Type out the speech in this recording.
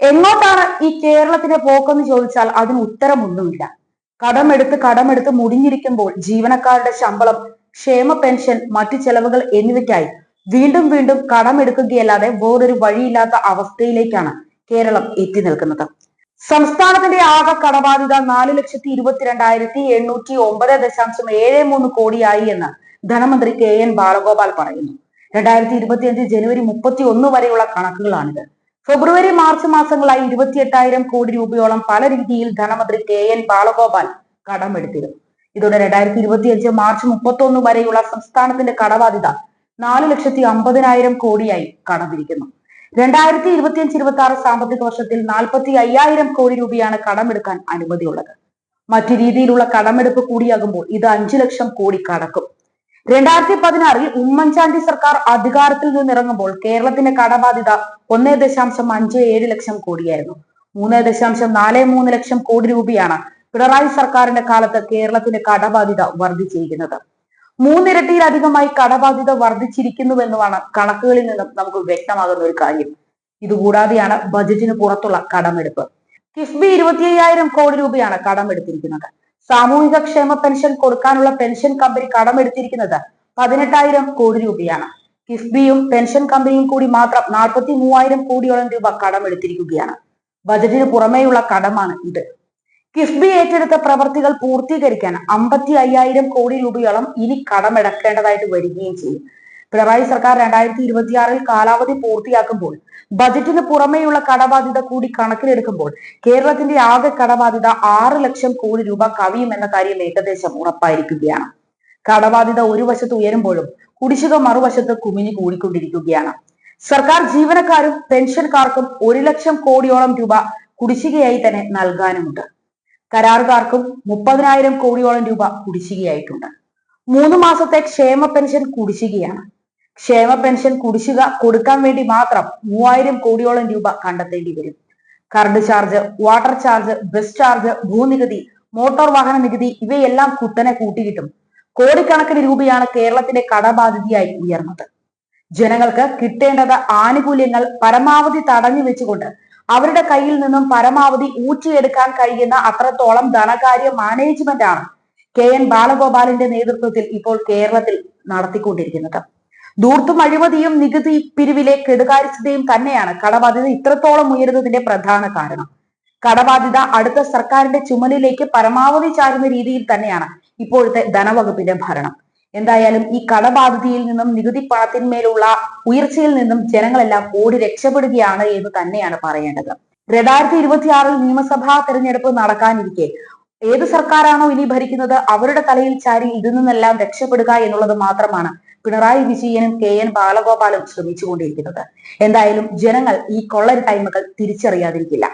എങ്ങോട്ടാണ് ഈ കേരളത്തിന്റെ പോക്കെന്ന് ചോദിച്ചാൽ അതിന് ഉത്തരമൊന്നുമില്ല. കടമെടുത്ത് കടമെടുത്ത് മുടിഞ്ഞിരിക്കുമ്പോൾ ജീവനക്കാരുടെ ശമ്പളം ക്ഷേമ പെൻഷൻ മറ്റു ചെലവുകൾ എന്നിവയ്ക്കായി വീണ്ടും വീണ്ടും കടമെടുക്കുകയല്ലാതെ വേറൊരു വഴിയില്ലാത്ത അവസ്ഥയിലേക്കാണ് കേരളം എത്തി നിൽക്കുന്നത്. സംസ്ഥാനത്തിന്റെ ആകെ കടബാധ്യത നാല് ലക്ഷത്തി ഇരുപത്തിരണ്ടായിരത്തി എണ്ണൂറ്റി ഒമ്പത് ദശാംശം ഏഴ് മൂന്ന് കോടിയായി എന്ന് ധനമന്ത്രി കെ എൻ ബാലഗോപാൽ പറയുന്നു. രണ്ടായിരത്തി ഇരുപത്തിയഞ്ച് ജനുവരി മുപ്പത്തി ഒന്ന് വരെയുള്ള കണക്കുകളാണിത്. ഫെബ്രുവരി മാർച്ച് മാസങ്ങളായി ഇരുപത്തിയെട്ടായിരം കോടി രൂപയോളം പല രീതിയിൽ ധനമന്ത്രി കെ എൻ ബാലഗോപാൽ കടമെടുത്തിരുന്നു. ഇതോടെ രണ്ടായിരത്തി ഇരുപത്തിയഞ്ച് മാർച്ച് മുപ്പത്തി ഒന്ന് വരെയുള്ള സംസ്ഥാനത്തിന്റെ കടബാധ്യത നാല് ലക്ഷത്തി അമ്പതിനായിരം കോടിയായി കടന്നിരിക്കുന്നു. രണ്ടായിരത്തി ഇരുപത്തിയഞ്ച് ഇരുപത്തി ആറ് സാമ്പത്തിക വർഷത്തിൽ നാൽപ്പത്തി അയ്യായിരം കോടി രൂപയാണ് കടമെടുക്കാൻ അനുമതിയുള്ളത്. മറ്റു രീതിയിലുള്ള കടമെടുപ്പ് കൂടിയാകുമ്പോൾ ഇത് അഞ്ചു ലക്ഷം കോടി കടക്കും. രണ്ടായിരത്തി പതിനാറിൽ ഉമ്മൻചാണ്ടി സർക്കാർ അധികാരത്തിൽ നിന്നിറങ്ങുമ്പോൾ കേരളത്തിന്റെ കടബാധ്യത ഒന്നേ ദശാംശം അഞ്ച് ഏഴ് ലക്ഷം കോടിയായിരുന്നു. മൂന്ന് ദശാംശം നാല് മൂന്ന് ലക്ഷം കോടി രൂപയാണ് പിണറായി സർക്കാരിന്റെ കാലത്ത് കേരളത്തിന്റെ കടബാധ്യത വർദ്ധിച്ചിരിക്കുന്നത്. മൂന്നിരട്ടിയിലധികമായി കടബാധ്യത വർദ്ധിച്ചിരിക്കുന്നുവെന്നുമാണ് കണക്കുകളിൽ നിന്നും നമുക്ക് വ്യക്തമാകുന്ന ഒരു കാര്യം. ഇതുകൂടാതെയാണ് ബജറ്റിന് പുറത്തുള്ള കടമെടുപ്പ്. കിഫ്ബി ഇരുപത്തി അയ്യായിരം കോടി രൂപയാണ് കടമെടുത്തിരിക്കുന്നത്. സാമൂഹിക ക്ഷേമ പെൻഷൻ കൊടുക്കാനുള്ള പെൻഷൻ കമ്പനി കടമെടുത്തിരിക്കുന്നത് പതിനെട്ടായിരം കോടി രൂപയാണ്. കിഫ്ബിയും പെൻഷൻ കമ്പനിയും കൂടി മാത്രം നാൽപ്പത്തി മൂവായിരം കോടിയോളം രൂപ കടമെടുത്തിരിക്കുകയാണ്. ബജറ്റിന് പുറമേയുള്ള കടമാണ് ഇത്. കിഫ്ബി ഏറ്റെടുത്ത പ്രവർത്തികൾ പൂർത്തീകരിക്കാൻ അമ്പത്തി അയ്യായിരം കോടി രൂപയോളം ഇനി കടമെടുക്കേണ്ടതായിട്ട് വരികയും ചെയ്യും. പിണറായി സർക്കാർ രണ്ടായിരത്തി ഇരുപത്തിയാറിൽ കാലാവധി പൂർത്തിയാക്കുമ്പോൾ ബജറ്റിന് പുറമേയുള്ള കടബാധ്യത കൂടി കണക്കിലെടുക്കുമ്പോൾ കേരളത്തിന്റെ ആകെ കടബാധ്യത ആറ് ലക്ഷം കോടി രൂപ കവിയുമെന്ന കാര്യം ഏകദേശം ഉറപ്പായിരിക്കുകയാണ്. കടബാധ്യത ഒരു വശത്ത് ഉയരുമ്പോഴും കുടിശ്ശിക മറുവശത്ത് കുമിഞ്ഞു കൂടിക്കൊണ്ടിരിക്കുകയാണ്. സർക്കാർ ജീവനക്കാരും പെൻഷൻകാർക്കും ഒരു ലക്ഷം കോടിയോളം രൂപ കുടിശ്ശികയായി തന്നെ നൽകാനുമുണ്ട്. കരാറുകാർക്കും മുപ്പതിനായിരം കോടിയോളം രൂപ കുടിശ്ശികയായിട്ടുണ്ട്. മൂന്ന് മാസത്തെ ക്ഷേമ പെൻഷൻ കുടിശ്ശികയാണ്. ക്ഷേമ പെൻഷൻ കുടിശ്ശിക കൊടുക്കാൻ വേണ്ടി മാത്രം മൂവായിരം കോടിയോളം രൂപ കണ്ടെത്തേണ്ടി വരും. Current charge water charge bus charge ഭൂനികുതി മോട്ടോർ വാഹന നികുതി ഇവയെല്ലാം കുത്തനെ കൂട്ടിയിട്ടും കോടിക്കണക്കിന് രൂപയാണ് കേരളത്തിന്റെ കടബാധ്യതയായി ഉയർന്നത്. ജനങ്ങൾക്ക് കിട്ടേണ്ടത് ആനുകൂല്യങ്ങൾ പരമാവധി തടഞ്ഞു വെച്ചുകൊണ്ട് അവരുടെ കയ്യിൽ നിന്നും പരമാവധി ഊറ്റിയെടുക്കാൻ കഴിയുന്ന അത്രത്തോളം ധനകാര്യ മാനേജ്മെന്റ് ആണ് കെ എൻ ബാലഗോപാലിന്റെ നേതൃത്വത്തിൽ ഇപ്പോൾ കേരളത്തിൽ നടത്തിക്കൊണ്ടിരിക്കുന്നത്. ധൂർത്തും അഴിമതിയും നികുതി പിരിവിലെ കെടുകാര്യസ്ഥതയും തന്നെയാണ് കടബാധ്യത ഇത്രത്തോളം ഉയരുന്നതിന്റെ പ്രധാന കാരണം. കടബാധ്യത അടുത്ത സർക്കാരിന്റെ ചുമലിലേക്ക് പരമാവധി ചാരുന്ന രീതിയിൽ തന്നെയാണ് ഇപ്പോഴത്തെ ധനവകുപ്പിന്റെ ഭരണം. എന്തായാലും ഈ കടബാധ്യതയിൽ നിന്നും നികുതി പണത്തിന്മേലുള്ള ഉയർച്ചയിൽ നിന്നും ജനങ്ങളെല്ലാം ഓടി രക്ഷപ്പെടുകയാണ് എന്ന് തന്നെയാണ് പറയേണ്ടത്. രണ്ടായിരത്തി ഇരുപത്തിയാറിൽ നിയമസഭാ തെരഞ്ഞെടുപ്പ് നടക്കാനിരിക്കെ ഏത് സർക്കാരാണോ ഇനി ഭരിക്കുന്നത് അവരുടെ തലയിൽ ചാരി ഇതിൽ നിന്നെല്ലാം രക്ഷപ്പെടുക എന്നുള്ളത് മാത്രമാണ് പിണറായി വിജയനും കെ എൻ ബാലഗോപാലും ശ്രമിച്ചുകൊണ്ടിരിക്കുന്നത്. എന്തായാലും ജനങ്ങൾ ഈ കൊള്ളരി ടൈമുകൾ തിരിച്ചറിയാതിരിക്കില്ല.